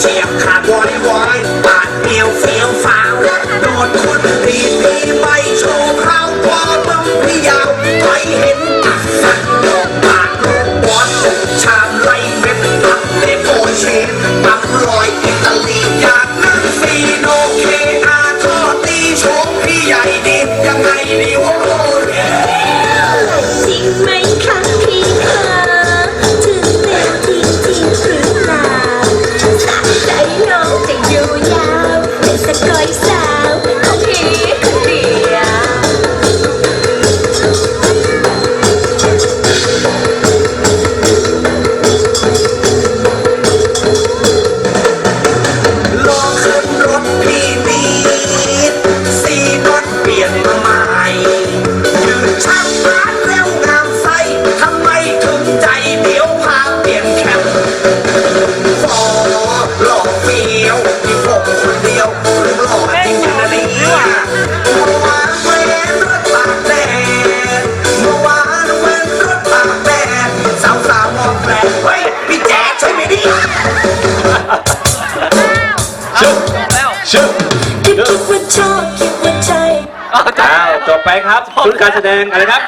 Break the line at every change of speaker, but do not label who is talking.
เฉียบขาดวอยวอยปาดเดียวเฟี้ยวฟ้าวโดนคนดีดีไม่โชว์เขาพอมึงพี่ยาวไปเห็นตักสักโลกปากโลกบอลชามไล่เม็ดตักเลโปเชนตักลอยอิตาลีอยากนั่งฟีโนเคอาทอตีโชว์พี่ใหญ่ดียังไงดีวะ ย
ว
มีผมคนเดียวหรือหลอจริงนะเนี่ยเมื่อวานเว้นรถตากแดดเมื่อวานเว้นรถตากแดดสาวสาวๆมองแปลกเฮ้ยพี่แจ๊ดใช่ไหมเนี่ย
ชึบชึบ
คิดว่าชอบคิดว่าใช่
อ้าวจบไปครับชุดการแสดงอะไรครับ